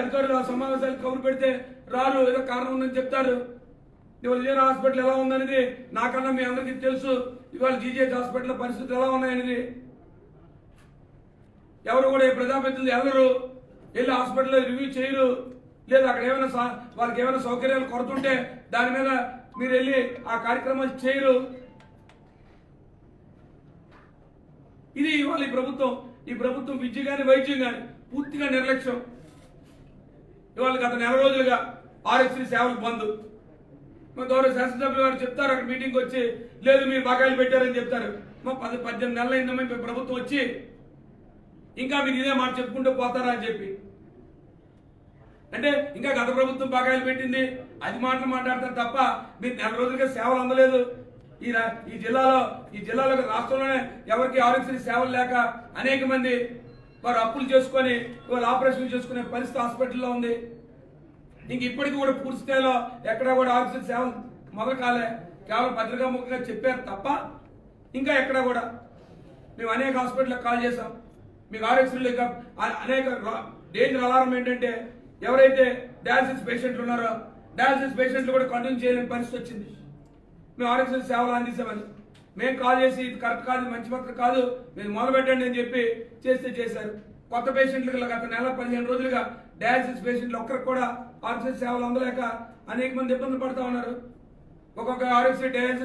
అధికారులు ఆ సమావేశాలు కబురు పెడితే రారు ఏదో కారణం ఉందని చెప్తారు. ఇవాళ విజయనగరం హాస్పిటల్ ఎలా ఉందనేది నాకన్నా మీ అందరికీ తెలుసు. ఇవాళ జీజీహెచ్ హాస్పిటల్ పరిస్థితులు ఎలా ఉన్నాయనేది. ఎవరు కూడా ఈ ప్రజాప్రతినిధులు వెళ్ళరు వెళ్ళి హాస్పిటల్లో రివ్యూ చేయరు. లేదు అక్కడ ఏమైనా వాళ్ళకి ఏమైనా సౌకర్యాలు కొరతుంటే దాని మీద మీరు వెళ్ళి ఆ కార్యక్రమాలు చేయరు. ఇది ఇవాళ ఈ ప్రభుత్వం. ఈ ప్రభుత్వం విద్య కానీ వైద్యం కానీ పూర్తిగా నిర్లక్ష్యం. ఇవాళ గత నెల రోజులుగా ఆర్ఎస్సీ సేవలు బంద్. మా గౌరవ శాసనసభ్యులు గారు చెప్తారు అక్కడ మీటింగ్కి వచ్చి లేదు మీరు బకాయిలు పెట్టారని చెప్తారు. మా పది పద్దెనిమిది నెలలు అయిందమ్మా మీ ప్రభుత్వం వచ్చి ఇంకా మీరు ఇదే మాట చెప్పుకుంటూ పోతారా? అని చెప్పి. అంటే ఇంకా గత ప్రభుత్వం బకాయిలు పెట్టింది అది మాటలు మాట్లాడతారు తప్ప మీరు నెల రోజులుగా సేవలు అందలేదు. ఈ ఈ జిల్లాలో ఈ జిల్లాలో రాష్ట్రంలోనే ఎవరికి ఆరోగ్యశ్రీ సేవలు లేక అనేక మంది వారు అప్పులు చేసుకొని వాళ్ళు ఆపరేషన్లు చేసుకునే పరిస్థితి హాస్పిటల్లో ఉంది. ఇంక ఇప్పటికీ కూడా పూర్తి స్థాయిలో ఎక్కడా కూడా ఆక్సిజన్ సేవ మొదలు కాలే. కేవలం పత్రికాముఖంగా చెప్పారు తప్ప ఇంకా ఎక్కడా కూడా. మేము అనేక హాస్పిటల్కి కాల్ చేసాం మీకు ఆరోగ్యశ్రీలు ఇంకా అనేక డేంజర్ అలారం ఏంటంటే ఎవరైతే డయాలసిస్ పేషెంట్లు ఉన్నారో డయాలసిస్ పేషెంట్లు కూడా కంటిన్యూ చేయలేని పరిస్థితి వచ్చింది. మేము ఆరోగ్యశ్రీ సేవలు అందించామని మేము కాల్ చేసి ఇది కరెక్ట్ కాదు మంచి పత్రం కాదు మీరు మొదలుపెట్టండి అని చెప్పి చేస్తే చేశారు. కొత్త పేషెంట్లకు గత నెల పదిహేను రోజులుగా డయాలసిస్ పేషెంట్లు ఒక్కరికి కూడా ఆరోగ్య సేవలు అందలేక అనేక మంది ఇబ్బందులు పడతా ఉన్నారు. ఒక్కొక్క ఆరోగ్య డయాలసిస్